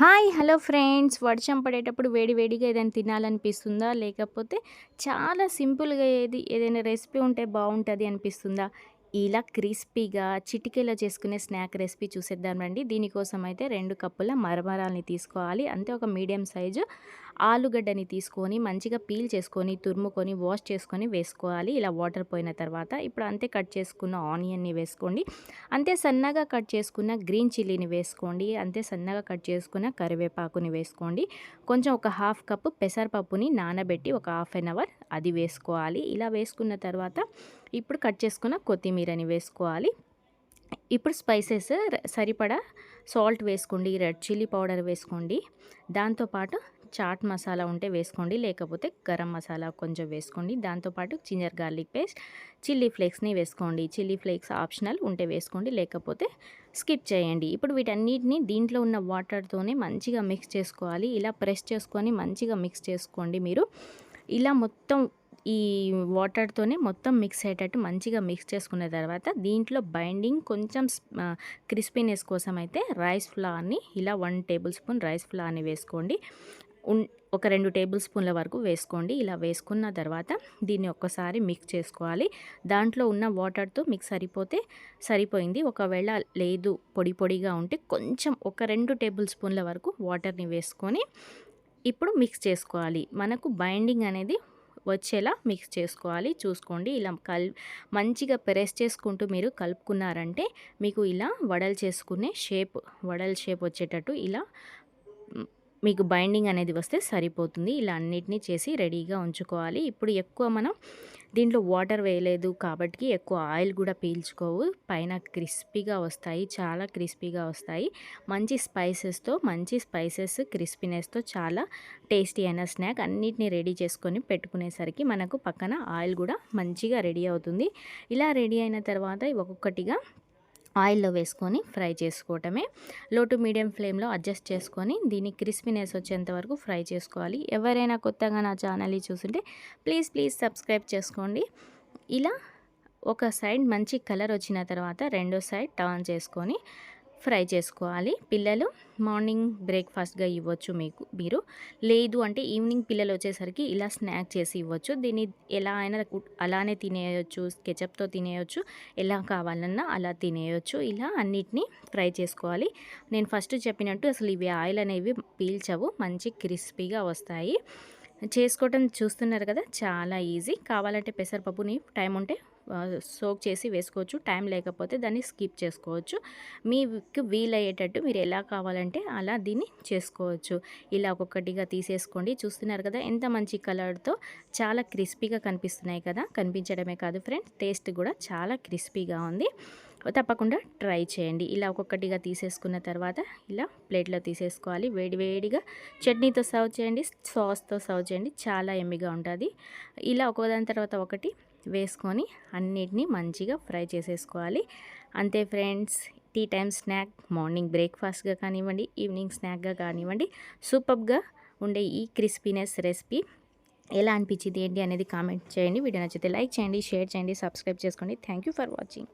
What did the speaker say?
Hi hello friends. వర్షం పడేటప్పుడు వేడి వేడిగా ఏదైనా తినాలనిపిస్తుందా? లేకపోతే చాలా సింపుల్గా ఏది ఏదైనా రెసిపీ ఉంటే బాగుంటుంది అనిపిస్తుందా? ఇలా క్రిస్పీగా చిటికెలో చేసుకునే స్నాక్ రెసిపీ చూసేద్దామండి దీనికోసం అయితే రెండు కప్పుల మరమరాల్ని తీసుకోవాలి. అంతే ఒక మీడియం సైజు ఆలుగడ్డని తీసుకొని మంచిగా పీల్ చేసుకొని తురుముకొని వాష్ చేసుకొని వేసుకోవాలి. ఇలా వాటర్ పోయిన తర్వాత ఇప్పుడు అంతే కట్ చేసుకున్న ఆనియన్ని వేసుకోండి. అంతే సన్నగా కట్ చేసుకున్న గ్రీన్ చిల్లీని వేసుకోండి. అంతే సన్నగా కట్ చేసుకున్న కరివేపాకుని వేసుకోండి. కొంచెం ఒక హాఫ్ కప్పు పెసరపప్పుని నానబెట్టి ఒక హాఫ్ అన్ అవర్ అది వేసుకోవాలి. ఇలా వేసుకున్న తర్వాత ఇప్పుడు కట్ చేసుకున్న కొత్తిమీరని వేసుకోవాలి. ఇప్పుడు స్పైసెస్ సరిపడా సాల్ట్ వేసుకోండి. రెడ్ చిల్లీ పౌడర్ వేసుకోండి. దాంతోపాటు చాట్ మసాలా ఉంటే వేసుకోండి లేకపోతే గరం మసాలా కొంచెం వేసుకోండి. దాంతోపాటు జింజర్ గార్లిక్ పేస్ట్ చిల్లీ ఫ్లేక్స్ని వేసుకోండి. చిల్లీ ఫ్లేక్స్ ఆప్షనల్ ఉంటే వేసుకోండి లేకపోతే స్కిప్ చేయండి. ఇప్పుడు వీటన్నిటిని దీంట్లో ఉన్న వాటర్తోనే మంచిగా మిక్స్ చేసుకోవాలి. ఇలా ప్రెస్ చేసుకొని మంచిగా మిక్స్ చేసుకోండి మీరు. ఇలా మొత్తం ఈ వాటర్తోనే మొత్తం మిక్స్ అయ్యేటట్టు మంచిగా మిక్స్ చేసుకున్న తర్వాత దీంట్లో బైండింగ్ కొంచెం క్రిస్పీనెస్ కోసం అయితే రైస్ ఫ్లార్ని ఇలా వన్ టేబుల్ స్పూన్ రైస్ ఫ్లార్ని వేసుకోండి. ఒక రెండు టేబుల్ స్పూన్ల వరకు వేసుకోండి. ఇలా వేసుకున్న తర్వాత దీన్ని ఒక్కసారి మిక్స్ చేసుకోవాలి. దాంట్లో ఉన్న వాటర్తో మీకు సరిపోతే సరిపోయింది. ఒకవేళ లేదు పొడి పొడిగా ఉంటే కొంచెం ఒక రెండు టేబుల్ స్పూన్ల వరకు వాటర్ని వేసుకొని ఇప్పుడు మిక్స్ చేసుకోవాలి. మనకు బైండింగ్ అనేది వచ్చేలా మిక్స్ చేసుకోవాలి. చూసుకోండి ఇలా కల్ మంచిగా ప్రెస్ చేసుకుంటూ మీరు కలుపుకున్నారంటే మీకు ఇలా వడలు చేసుకునే షేప్ వడల్ షేప్ వచ్చేటట్టు ఇలా మీకు బైండింగ్ అనేది వస్తే సరిపోతుంది. ఇలా అన్నిటినీ చేసి రెడీగా ఉంచుకోవాలి. ఇప్పుడు ఎక్కువ మనం దీంట్లో వాటర్ వేయలేదు కాబట్టి ఎక్కువ ఆయిల్ కూడా పీల్చుకోవు. పైన క్రిస్పీగా వస్తాయి. చాలా క్రిస్పీగా వస్తాయి. మంచి స్పైసెస్తో మంచి స్పైసెస్ క్రిస్పీనెస్తో చాలా టేస్టీ అయిన స్నాక్ అన్నిటినీ రెడీ చేసుకొని పెట్టుకునేసరికి మనకు పక్కన ఆయిల్ కూడా మంచిగా రెడీ అవుతుంది. ఇలా రెడీ అయిన తర్వాత ఒక్కొక్కటిగా ఆయిల్లో వేసుకొని ఫ్రై చేసుకోవటమే. లో టు మీడియం ఫ్లేమ్లో అడ్జస్ట్ చేసుకొని దీన్ని క్రిస్పీనెస్ వచ్చేంత వరకు ఫ్రై చేసుకోవాలి. ఎవరైనా కొత్తగా నా ఛానల్ని చూస్తుంటే ప్లీజ్ ప్లీజ్ సబ్స్క్రైబ్ చేసుకోండి. ఇలా ఒక సైడ్ మంచి కలర్ వచ్చిన తర్వాత రెండో సైడ్ టర్న్ చేసుకొని ఫ్రై చేసుకోవాలి. పిల్లలు మార్నింగ్ బ్రేక్ఫాస్ట్గా ఇవ్వచ్చు మీకు మీరు. లేదు అంటే ఈవినింగ్ పిల్లలు వచ్చేసరికి ఇలా స్నాక్ చేసి ఇవ్వచ్చు. దీన్ని ఎలా అయినా అలానే తినేయచ్చు కెచప్తో తినేయచ్చు ఎలా కావాలన్నా అలా తినేయచ్చు. ఇలా అన్నిటినీ ఫ్రై చేసుకోవాలి. నేను ఫస్ట్ చెప్పినట్టు అసలు ఇవి ఆయిల్ అనేవి పీల్చవు. మంచి క్రిస్పీగా వస్తాయి. చేసుకోవటం చూస్తున్నారు కదా చాలా ఈజీ. కావాలంటే పెసరపప్పుని టైం ఉంటే సోక్ చేసి వేసుకోవచ్చు. టైం లేకపోతే దాన్ని స్కిప్ చేసుకోవచ్చు. మీకు వీలయ్యేటట్టు మీరు ఎలా కావాలంటే అలా దీన్ని చేసుకోవచ్చు. ఇలా ఒక్కొక్కటిగా తీసేసుకోండి. చూస్తున్నారు కదా ఎంత మంచి కలర్తో చాలా క్రిస్పీగా కనిపిస్తున్నాయి కదా. కనిపించడమే కాదు ఫ్రెండ్స్ టేస్ట్ కూడా చాలా క్రిస్పీగా ఉంది. తప్పకుండా ట్రై చేయండి. ఇలా ఒక్కొక్కటిగా తీసేసుకున్న తర్వాత ఇలా ప్లేట్లో తీసేసుకోవాలి. వేడివేడిగా చట్నీతో సర్వ్ చేయండి సాస్తో సర్వ్ చేయండి. చాలా ఎమ్మిగా ఉంటుంది. ఇలా ఒకదాని తర్వాత ఒకటి వేసుకొని అన్నిటినీ మంచిగా ఫ్రై చేసేసుకోవాలి. అంతే friends tea time snack morning బ్రేక్ఫాస్ట్గా కానివ్వండి ఈవినింగ్ స్నాక్గా కానివ్వండి సూపర్గా ఉండే ఈ క్రిస్పీనెస్ రెసిపీ ఎలా అనిపించింది ఏంటి అనేది కామెంట్ చేయండి. వీడియో నచ్చితే లైక్ చేయండి షేర్ చేయండి సబ్స్క్రైబ్ చేసుకోండి. Thank for watching.